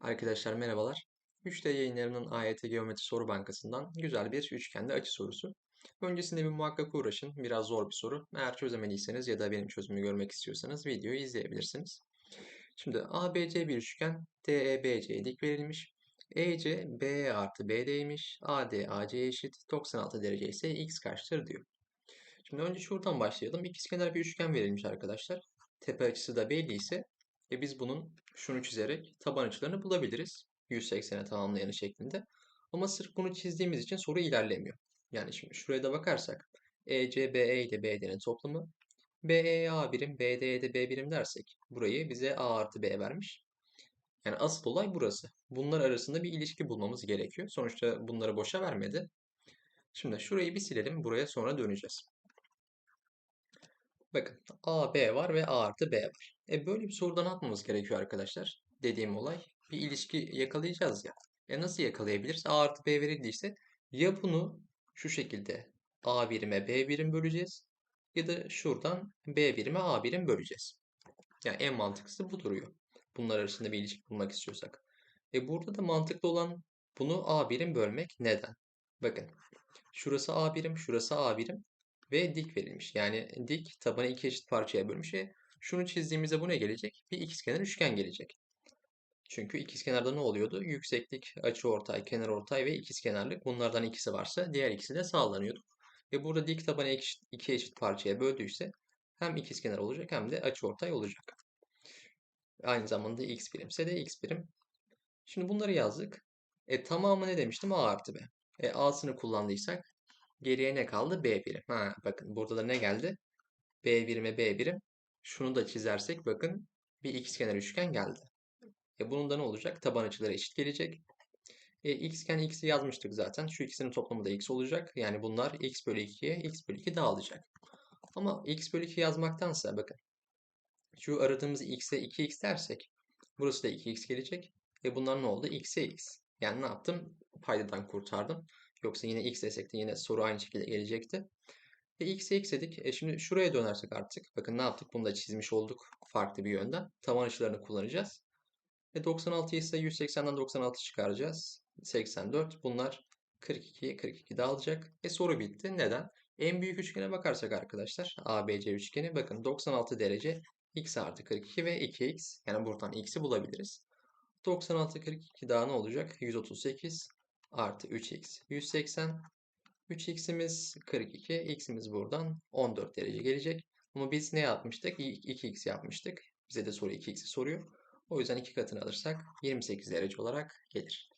Arkadaşlar merhabalar. 3D yayınlarının AYT Geometri Soru Bankası'ndan güzel bir üçgende açı sorusu. Öncesinde bir muhakkak uğraşın. Biraz zor bir soru. Eğer çözemediyseniz ya da benim çözümümü görmek istiyorsanız videoyu izleyebilirsiniz. Şimdi ABC bir üçgen DEBC'ye dik verilmiş. EC BE artı BD'ymiş. AD AC'ye eşit. 96 derece ise x kaçtır diyor. Şimdi önce şuradan başlayalım. İkizkenar bir üçgen verilmiş arkadaşlar. Tepe açısı da belli ise e biz bunun şunu çizerek taban açılarını bulabiliriz. 180'e tamamlayanı şeklinde. Ama sırf bunu çizdiğimiz için soru ilerlemiyor. Yani şimdi şuraya da bakarsak EC, BE ile BD'nin toplamı BE'ye A birim, BD'ye de B birim dersek burayı bize A artı B vermiş. Yani asıl olay burası. Bunlar arasında bir ilişki bulmamız gerekiyor. Sonuçta bunları boşa vermedi. Şimdi şurayı bir silelim. Buraya sonra döneceğiz. Bakın A, B var ve A artı B var. E böyle bir sorudan atmamız gerekiyor arkadaşlar. Dediğim olay bir ilişki yakalayacağız ya. E nasıl yakalayabiliriz? A artı B verildiyse ya bunu şu şekilde A birime B birim böleceğiz ya da şuradan B birime A birim böleceğiz. Yani en mantıklısı bu duruyor. Bunlar arasında bir ilişki bulmak istiyorsak. E burada da mantıklı olan bunu A birim bölmek. Neden? Bakın şurası A birim, şurası A birim ve dik verilmiş. Yani dik tabanı iki eşit parçaya bölmüş ve şunu çizdiğimizde bu ne gelecek? Bir ikizkenar üçgen gelecek. Çünkü ikizkenarda ne oluyordu? Yükseklik, açıortay, kenarortay ve ikizkenarlık bunlardan ikisi varsa diğer ikisi de sağlanıyordu. Ve burada dik tabanı iki, eşit parçaya böldüyse hem ikizkenar olacak hem de açıortay olacak. Aynı zamanda x birimse de x birim. Şimdi bunları yazdık. E tamamı ne demiştim? A artı B. E A'sını kullandıysak Geriye ne kaldı? B birim. Ha, bakın burada da ne geldi? B birime B birim. Şunu da çizersek bakın bir ikizkenar üçgen geldi. E bunun da ne olacak? Taban açıları eşit gelecek. E, xken x'i yazmıştık zaten. Şu ikisinin toplamı da x olacak. Yani bunlar x bölü 2'ye x bölü 2 dağılacak. Ama x bölü 2 yazmaktansa bakın. Şu aradığımız x'e 2x dersek. Burası da 2x gelecek. E bunlar ne oldu? x'e x. Yani ne yaptım? Paydadan kurtardım. Yoksa yine x desek de yine soru aynı şekilde gelecekti. Ve x'i ekledik. E şimdi şuraya dönersek artık. Bakın ne yaptık? Bunu da çizmiş olduk farklı bir yönden. Taban açılarını kullanacağız. E 96 ise 180'den 96 çıkaracağız. 84. Bunlar 42, 42 dağılacak. E soru bitti. Neden? En büyük üçgene bakarsak arkadaşlar ABC üçgeni bakın 96 derece x artı 42 ve 2x yani buradan x'i bulabiliriz. 96 42 daha ne olacak? 138 artı 3x 180. 3x'imiz 42. x'imiz buradan 14 derece gelecek. Ama biz ne yapmıştık? 2x yapmıştık. Bize de soru 2x'i soruyor. O yüzden iki katını alırsak 28 derece olarak gelir.